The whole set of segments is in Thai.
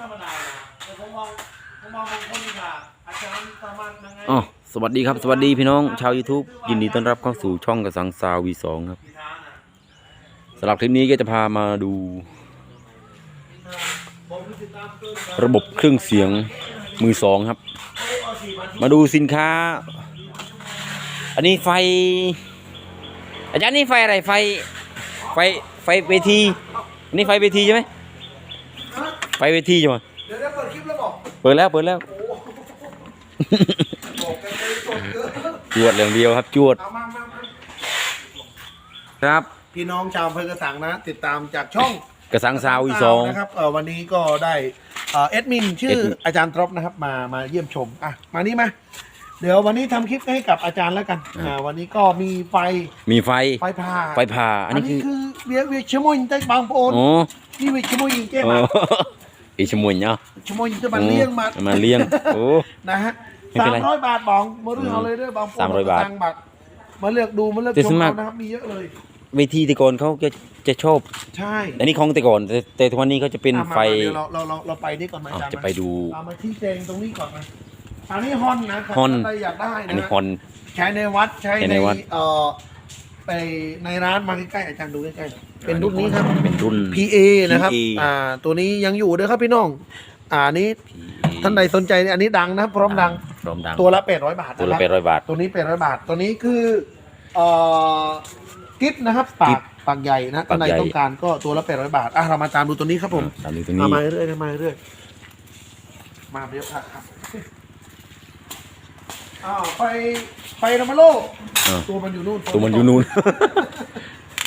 ธรรมดานะแต่ผมมองผมมองบางคนค่ะอาจารย์สามารถยังไงอ๋อสวัสดีครับ สวัสดีพี่น้องชาว YouTube ยินดีต้อนรับเข้าสู่ช่องกระสังซาววีสองครับสำหรับคลิปนี้ก็จะพามาดู ระบบเครื่องเสียงมือสองครับ มาดูสินค้า อันนี้ไฟ อาจารย์นี่ไฟอะไรไฟ ไฟไฟเวทีอันนี้ไฟเวทีใช่ไหม ไฟเวทีใช่ไหมเดี๋ยวได้เปิดคลิปแล้วบอกเปิดแล้วเปิดแล้วบอกกันเลยสดเกินจวดอย่างเดียวครับจวดเอามามามาครับพี่น้องชาวอำเภอกระสังนะ ติดตามจากช่องกระสังซาววีสอง นะครับเออวันนี้ก็ได้เอ่อเอ็ดมินชื่อเอ็ดมิน อาจารย์ตรอบนะครับ มามาเยี่ยมชมอะมานี่มาเดี๋ยววันนี้ทำคลิปให้กับอาจารย์แล้วกันอ่าวันนี้ก็มีไฟมีไฟไฟผ่าไฟผ่าอัอันนนี้นี้คือคือเวียเวียชโมยได้บางโอนโอ้นี่เวียชโมยเจ้โอ้มาอี ชมุนเนาะชโมยจะมาเลี้ยงมามาเลี้ยงโอ้นะฮะไม่เป็สานมไรร้อยบาทบองมาเรื่องเอาเลยด้วยบางโนสามร้อยบาทตังค์บาทมาเลือกดูมาเลือกแต่ชส่มวนมากเอานะครับมีเยอะเลยเวทีแต่ก่อนเขาจะจะชอบใช่อันนี้ของแต่ก่อนแต่แต่ทุกวันนี้เขาจะเป็นอะมาไฟมาเดี๋ยวเราเราเราเราไปนี่ก่อนไหมอ้าวอาจารย์จะไปดูเอามาชี้แจงตรงนี้ก่อนไหมอันนี้ฮอนนะใครฮอนใครอยากได้นะอันนี้ฮอนใช้ในวัดใช้ใช้ในในวัดเอ่อ ไปในร้านมาใกล้ๆอาจารย์ดูใกล้ๆเป็นรุ่นนี้ครับ เป็นรุ่น PA นะครับ PA อ่า ตัวนี้ยังอยู่เด้อครับพี่น้อง อ่าอันนี้ ท่านใดสนใจเนี่ยอันนี้ดังนะครับพร้อมดัง พร้อมดัง ตัวละ800บาทตัวละนคแปดร้อยบาท ตัวนี้800บาท ตัวนี้คือเอ่อกิฟนะครับ ปากิ๊กบปากใหญ่นะท่านใดปากใหญ่ ต้องการก็ตัวละ800บาทอะเรามาตามดูตัวนี้ครับผมตามนี้ตัวนี้เอามาเรื่อยๆมาเรื่อยๆมาเดี๋ยวครับครับอ้าวไฟไฟนามาโล อ่า ตัวมันอยู่นู่นตัวมันอยู่นู่น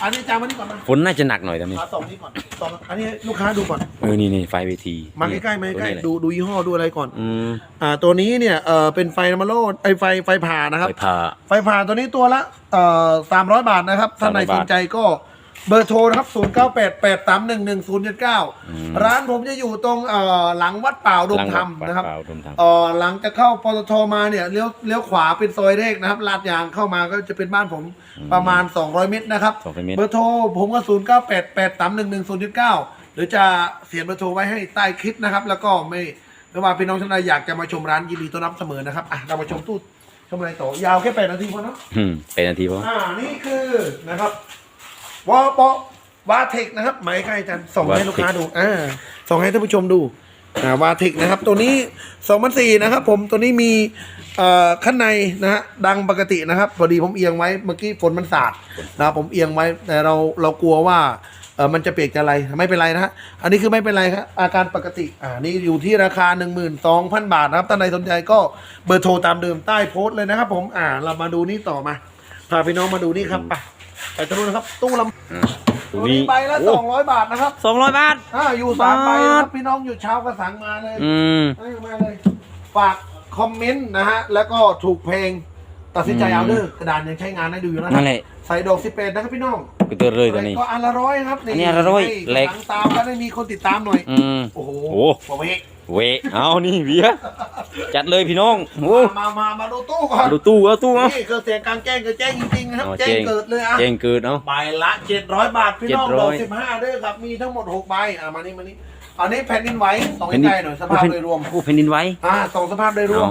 อันนี้จามมานี่ก่อนมาฝนน่าจะหนักหน่อยตอนนี้มาส่องนี่ก่อนส่องอันนี้ลูกค้าดูก่อน เออ นี่นี่ไฟเวทีมาใกล้ๆมาใกล้ตัวนี้แหละๆดูดูยี่ห้อดูอะไรก่อน อืมอ่า ตัวนี้เนี่ยเอ่อเป็นไฟนามาโลไอไฟไฟผ่านะครับ ไฟผ่า ไฟผ่าตัวนี้ตัวละเอ่อสามร้อยบาทนะครับท่านไหน300สนใจก็ เบอร์โทรนะครับศูนย์เก้าแปดแปดสามหนึ่งหนึ่งศูนย์เจ็ดเก้าอืมร้านผมจะอยู่ตรงเอ่อหลังวัดเปล่าดงธรรมหลังวัดนะครับเปล่าดงธรรม เอ่อหลังจะเข้าปตทมาเนี่ยเลี้ยวเลี้ยวขวาเป็นซอยเลขนะครับลาดยางเข้ามาก็จะเป็นบ้านผมประมาณ 200 เมตรนะครับ200เมตรเบอร์โทรผมก็ศูนย์เก้าแปดแปดสามหนึ่งหนึ่งศูนย์เจ็ดเก้าหรือจะเสียเบอร์โทรไว้ให้ใต้คลิปนะครับ แล้วก็ไม่ไม่ว่าพี่น้องท่านใดอยากจะมาชมร้านยินดีต้อนรับเสมอนะครับอะเรามาชมตู้ชมอะไรต่อยาวแค่แปดนาทีพอเนาะ อืมเป็นนาทีพอ อ่านี่คือนะครับ วอปวาเทคนะครับหมายใกล้จันส่งให้ลูกค้าดูอ่าส่งให้ท่านผู้ชมดูอ่าวาเทคนะครับ ตัวนี้สองพันสี่นะครับ ผมตัวนี้มีเอ่อข้างในนะฮะดังปกตินะครับ พอดีผมเอียงไว้เมื่อกี้ฝนมันสาดนะครับผมเอียงไว้แต่เราเรากลัวว่าเออมันจะเปียกจะอะไรไม่เป็นไรนะฮะอันนี้คือไม่เป็นไรครับอาการปกติอ่านี่อยู่ที่ราคา 12,000 บาทนะครับท่านใดสนใจก็เบอร์โทรตามเดิมใต้โพสต์เลยนะครับ ผมอ่าเรามาดูนี่ต่อมาพาพี่น้องมาดูนี่ครับไป ไปตรงนู้นนะครับตู้ลำอ่าตัตัววนี้นี้ใบละโอ้สองร้อยบาทนะครับสองร้อยบาทอ่าอยู่สามใบนะครับพี่น้องอยู่เช้ากระสังมาเลยอืมให้มาเลยฝากคอมเมนต์นะฮะแล้วก็ถูกเพลงตัดสินใจอืมเอาเด้อกระดานยังใช้งานได้ดูอยู่นะครันั่บนแหละใส่ดอกสิบเอ็ดนะครับพี่น้องก็เตือนเลยตัวนี้ก็อันละร้อยครับอันนี้อันละร้อยให้เล็กหงตามแล้วได้มีคนติดตามหน่อยอืมโอ้โหโอ้บอกเฮ้เวเอานี่เบียร์ จัดเลยพี่น้องโอ้มามามาดูตู้ก่อนดูตู้เอาตู้เอานี่คือเสียงกลางแจ้งคือแจ้งจริงๆนะครับอ๋อแจ้งเกิดเลยอะแจ้งเกิดเอาใบละเจ็ดร้อยบาทพี่น้อง700ดอกสิบห้าด้วยครับมีทั้งหมดหกใบอ่ามานี่มานี่อันนี้แผ่นดินไหวสองแผ่นดินใกล้หน่อยสภาพโดยรวมโอ้แผ่นดินไหวอ่าสองสภาพโดยรวม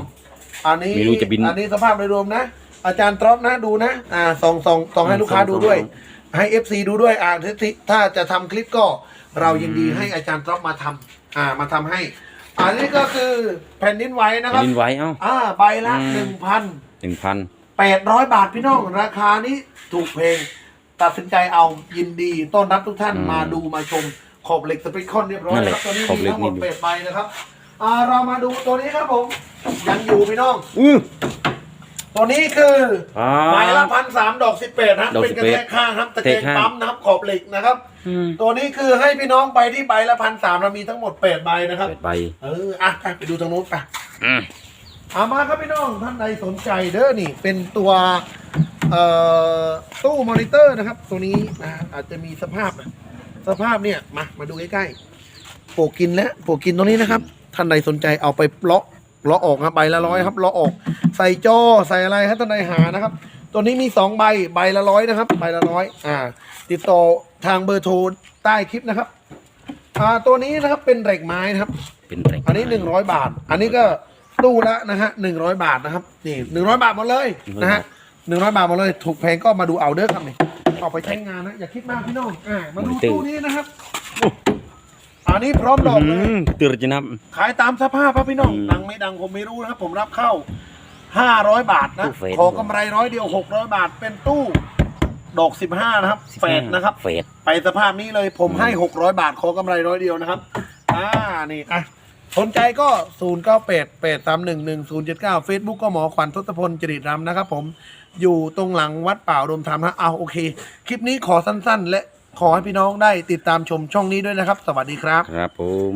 อันนี้ไม่รู้จะบินอันนี้สภาพโดยรวมนะ อาจารย์ตรอปนะดูนะอ่าส่องส่องส่องให้ลูกค้าส่องดูด้วยส่องให้เอฟซีดูด้วยอ่าถ้าถ้าจะทำคลิปก็เรายินดีให้อาจารย์ตรอปมาทำอ่ามาทำให้ อันนี้ก็คือแผ่นดินไหวนะคแผ่รับนดินไหวเอ้า อ่าใบละอืม หนึ่งพันหนึ่งพัน แปดร้อยบาทพี่น้องราคานี้ถูกเพลง ตัดสินใจเอายินดีต้อนรับทุกท่านมาดูมาชมขอบเหล็กสปริคคอนเรียบร้อยนะครับตัวนี้มีทั้งหมดแปดใบนะครับอ่าเรามาดูตัวนี้ครับผมยังอยู่พี่น้อง อือ ตัวนี้คืออ่าใบละพันสามดอกสิบแปดนะดอกเป็นกระแทก18ข้างครับตะแกรงตะแกรงข้าง ปั๊มนะครับขอบเหล็กนะครับ อืมตัวนี้คือให้พี่น้องไปที่ใบละพันสามเรามีทั้งหมดแปดใบนะครับ เปิดใบเอออะไปไปดูทางนู้นไป อืม เอามาครับพี่น้องท่านใดสนใจเด้อนี่เป็นตัวเอ่อตู้มอนิเตอร์นะครับ ตัวนี้นะอาจจะมีสภาพนะสภาพเนี่ยมามาดูใกล้ๆโปกกินแล้วโปกกินตรงนี้นะครับท่านใดสนใจเอาไปเลาะเลาะออกครับใบละร้อยครับเลาะออก ใส่จอใส่อะไรครับท่านใดหานะครับ ตัวนี้มีสองใบใบละร้อยนะครับ ใบละร้อยอ่า ติดต่อทางเบอร์โทรใต้คลิปนะครับ อ่าตัวนี้นะครับเป็นเหล็กไม้นะครับ เป็นแรงอันนี้หนึ่งร้อยบาท อันนี้ก็ตู้ละนะฮะหนึ่งร้อยบาทนะครับนี่หนึ่งร้อยบาทหมดเลยนะฮะหนึ่งร้อยบาทหมดเลย ถูกแพงก็มาดูเอาเด้อครับนี่เอาไปใช้งานนะอย่าคิดมากพี่น้องอ่ามาดูตู้นี้นะครับอั นนี้พร้อมดอกเลอืยมตื่นจะนับ ขายตามสภาพครับพี่น้องอืมดังไม่ดังผมไม่รู้นะครับ ผมรับเข้าห้าร้อยบาทนะ ตู้เฟส ขอกำไรร้อยเดียวหกร้อยบาท เป็นตู้ดอกสิบห้านะครับเฟดนะครับ เฟด ไปสภาพนี้เลยผมให้หกร้อยบาท ขอกำไรร้อยเดียวนะครับ อ่า นี่อะสนใจก็ศูนย์เก้าเป็ดเป็ดสามหนึ่งหนึ่งศูนย์เจ็ดเก้าเฟซบุ๊กก็หมอขวัญทศพลจริตรำนะครับผม อยู่ตรงหลังวัดป่าอุดมธรรมฮะเอาโอเค คลิปนี้ขอสั้นๆ และ ขอให้พี่น้องได้ติดตามชมช่องนี้ด้วยนะครับ สวัสดีครับ ครับผม